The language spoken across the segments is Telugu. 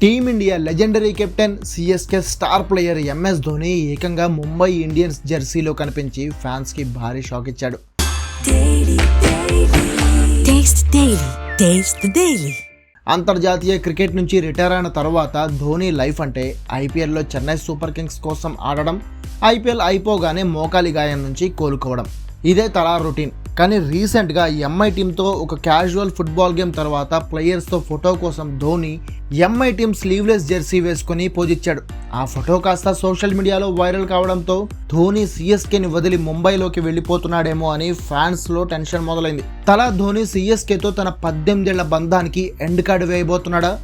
Team India legendary captain CSK star player MS Dhoni ఏకంగా ముంబై ఇండియన్స్ జెర్సీలో కనిపించి ఫ్యాన్స్కి భారీ షాక్ ఇచ్చాడు. అంతర్జాతీయ క్రికెట్ నుంచి రిటైర్ అయిన తర్వాత ధోని లైఫ్ అంటే ఐపీఎల్లో చెన్నై సూపర్ కింగ్స్ కోసం ఆడడం ఐపీఎల్ అయిపోగానే మోకాలి గాయం నుంచి కోలుకోవడం. ఇదే తలా రొటీన్. కానీ రీసెంట్గా ఎంఐ టీంతో ఒక క్యాజువల్ ఫుట్బాల్ గేమ్ తర్వాత ప్లేయర్స్తో ఫోటో కోసం Dhoni MI team sleeveless jersey వేసుకొని పోజిచ్చాడు ఆ ఫోటో కాస్త సోషల్ మీడియాలో వైరల్ కావడంతో ధోని సిఎస్కేని వదిలి ముంబైలోకి వెళ్ళిపోతున్నాడేమో అని ఫ్యాన్స్లో టెన్షన్ మొదలైంది. తలా ధోని సిఎస్కేతో తన పద్దెనిమిదేళ్ళ బంధానికి ఎండ్ కార్డు వేయబోతున్నాడా?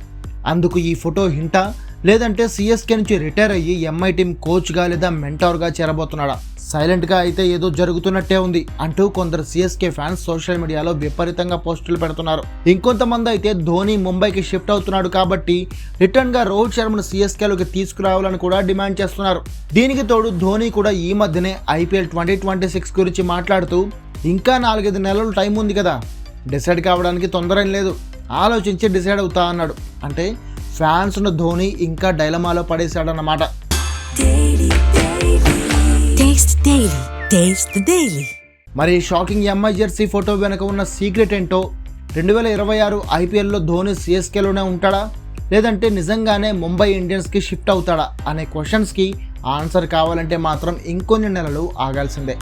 అందుకు ఈ ఫోటో హింటా? లేదంటే సిఎస్కే నుంచి రిటైర్ అయ్యి ఎంఐ టీం కోచ్గా లేదా మెంటార్గా చేరబోతున్నాడా? సైలెంట్గా అయితే ఏదో జరుగుతున్నట్టే ఉంది అంటూ కొందరు సిఎస్కే ఫ్యాన్స్ సోషల్ మీడియాలో విపరీతంగా పోస్టులు పెడుతున్నారు. ఇంకొంతమంది అయితే ధోని ముంబైకి షిఫ్ట్ అవుతున్నాడు కాబట్టి రిటర్న్గా రోహిత్ శర్మను సిఎస్కేలోకి తీసుకురావాలని కూడా డిమాండ్ చేస్తున్నారు. దీనికి తోడు ధోని కూడా ఈ మధ్యనే ఐపీఎల్ ట్వంటీ ట్వంటీ సిక్స్ గురించి మాట్లాడుతూ ఇంకా నాలుగైదు నెలలు టైం ఉంది కదా డిసైడ్ కావడానికి తొందర ఏం లేదు ఆలోచించి డిసైడ్ అవుతా అన్నాడు. అంటే ఫ్యాన్స్ను ధోని ఇంకా డైలమాలో పడేశాడన్నమాట. Daily taste Daily. మరి షాకింగ్ ఎంఐ జెర్సీ ఫోటో వెనుక ఉన్న సీక్రెట్ ఏంటో? రెండు వేల ఇరవై ఆరు ఐపీఎల్లో ధోని సిఎస్కేలోనే ఉంటాడా? లేదంటే నిజంగానే ముంబై ఇండియన్స్కి షిఫ్ట్ అవుతాడా? అనే క్వశ్చన్స్కి ఆన్సర్ కావాలంటే మాత్రం ఇంకొన్ని నెలలు ఆగాల్సిందే.